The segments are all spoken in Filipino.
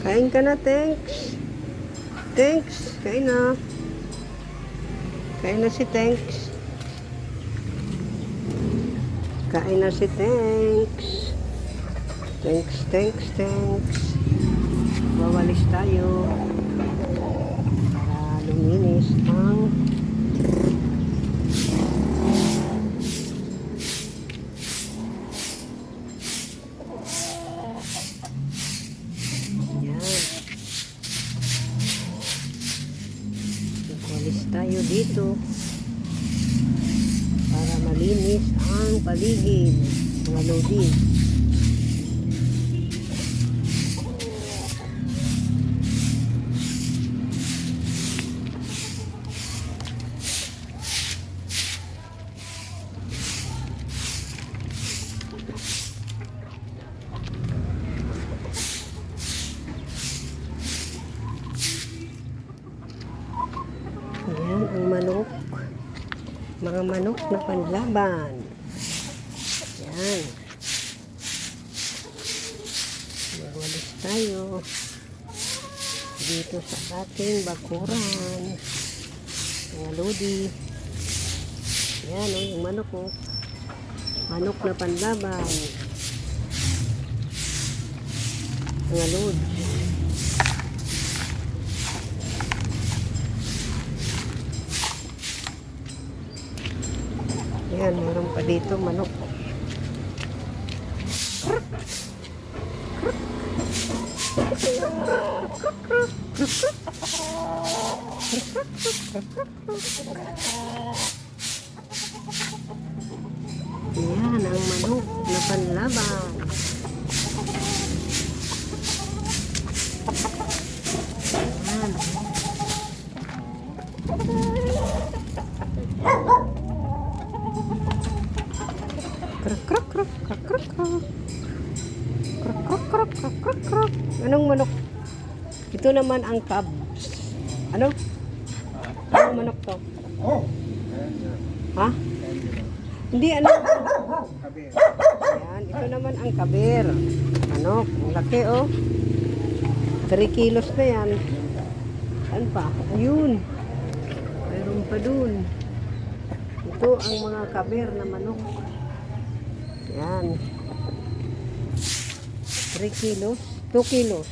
Kain ka na, thanks. Thanks. Kain na. Kain na si thanks. Kain na si thanks. Thanks, thanks, thanks. Wawalis tayo. Para luminis ang tayo dito para malinis ang paligid mga lodi. Mga manok na panlaban. Ayan. Magwalis tayo dito sa ating bakuran. Mga lodi. Ayan o, yung manok o. Manok na panlaban. Mga lodi. Ayan, meron pa dito manok. Ayan, ang manok na panlaban. Krok, krok, krok. Anong manok? Ito naman ang cubs. Ano? Anong manok to? Ha? Hindi, ano? Ayan, ito naman ang kabir. Manok, ang laki oh. 3 kilos na yan. Saan pa? Ayun. Mayroon pa dun. Ito ang mga kabir na manok. Yan. 3 kilos. 2 kilos.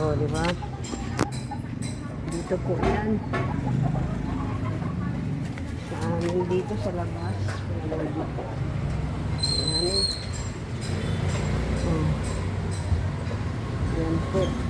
Oh, di ba? Dito po yan. Sa amin dito sa labas. Ayan. Oh. Yan po.